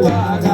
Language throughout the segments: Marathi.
Valeu!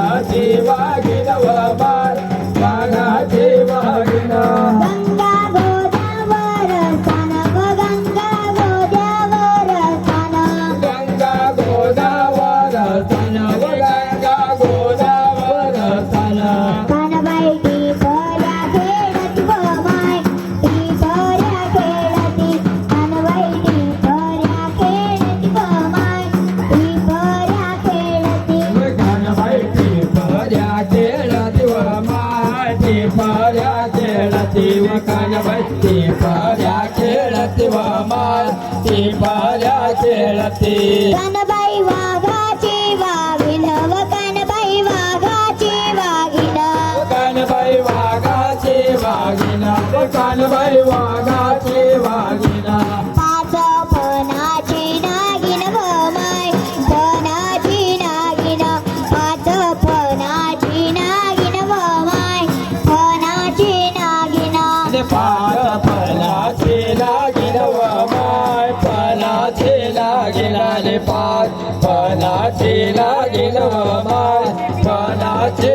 पाल्या खेळते वामाल ती पाल्या खेळते. कानबाई वाघाची वाघिण व कानबाई वाघाची वाघिण कानबाई वाघाचे वाघिना कानबाई वाघाचे वाघिना. पाच पणाची नागिन व माय पणाची नागिन. पाच पणाची नागिन व माय पणाची नागिन. पा गेला ने पार पणाचे लागेल मार पणाचे